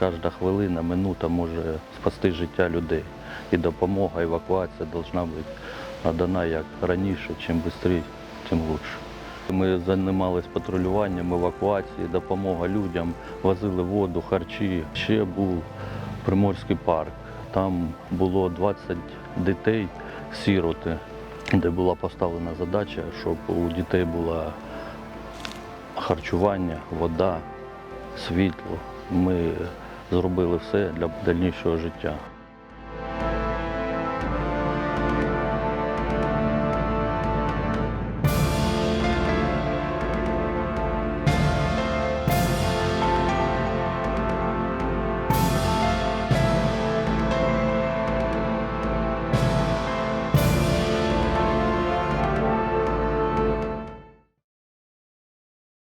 кожна хвилина, минута може спасти життя людей. І допомога, евакуація повинна бути надана як раніше, чим швидше, тим краще. Ми займалися патрулюванням, евакуацією, допомога людям, возили воду, харчі. Ще був Приморський парк. Там було 20 дітей, сіроти, де була поставлена задача, щоб у дітей було харчування, вода, світло. Ми зробили все для дальнішого життя.